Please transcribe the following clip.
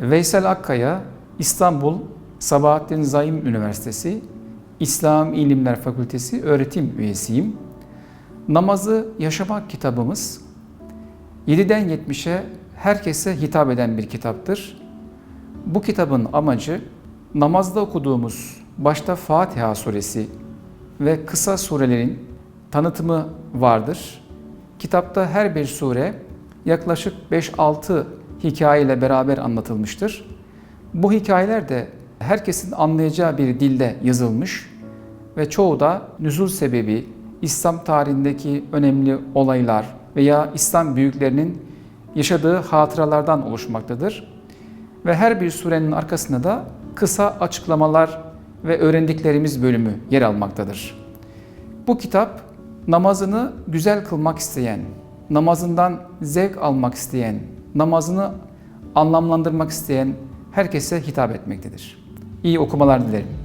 Veysel Akkaya, İstanbul Sabahattin Zaim Üniversitesi İslam İlimler Fakültesi öğretim üyesiyim. Namazı Yaşamak kitabımız 7'den 70'e herkese hitap eden bir kitaptır. Bu kitabın amacı namazda okuduğumuz başta Fatiha suresi ve kısa surelerin tanıtımı vardır. Kitapta her bir sure yaklaşık 5-6 hikayeyle beraber anlatılmıştır. Bu hikayeler de herkesin anlayacağı bir dilde yazılmış ve çoğu da nüzul sebebi, İslam tarihindeki önemli olaylar veya İslam büyüklerinin yaşadığı hatıralardan oluşmaktadır. Ve her bir surenin arkasında da kısa açıklamalar ve öğrendiklerimiz bölümü yer almaktadır. Bu kitap namazını güzel kılmak isteyen, namazından zevk almak isteyen, namazını anlamlandırmak isteyen herkese hitap etmektedir. İyi okumalar dilerim.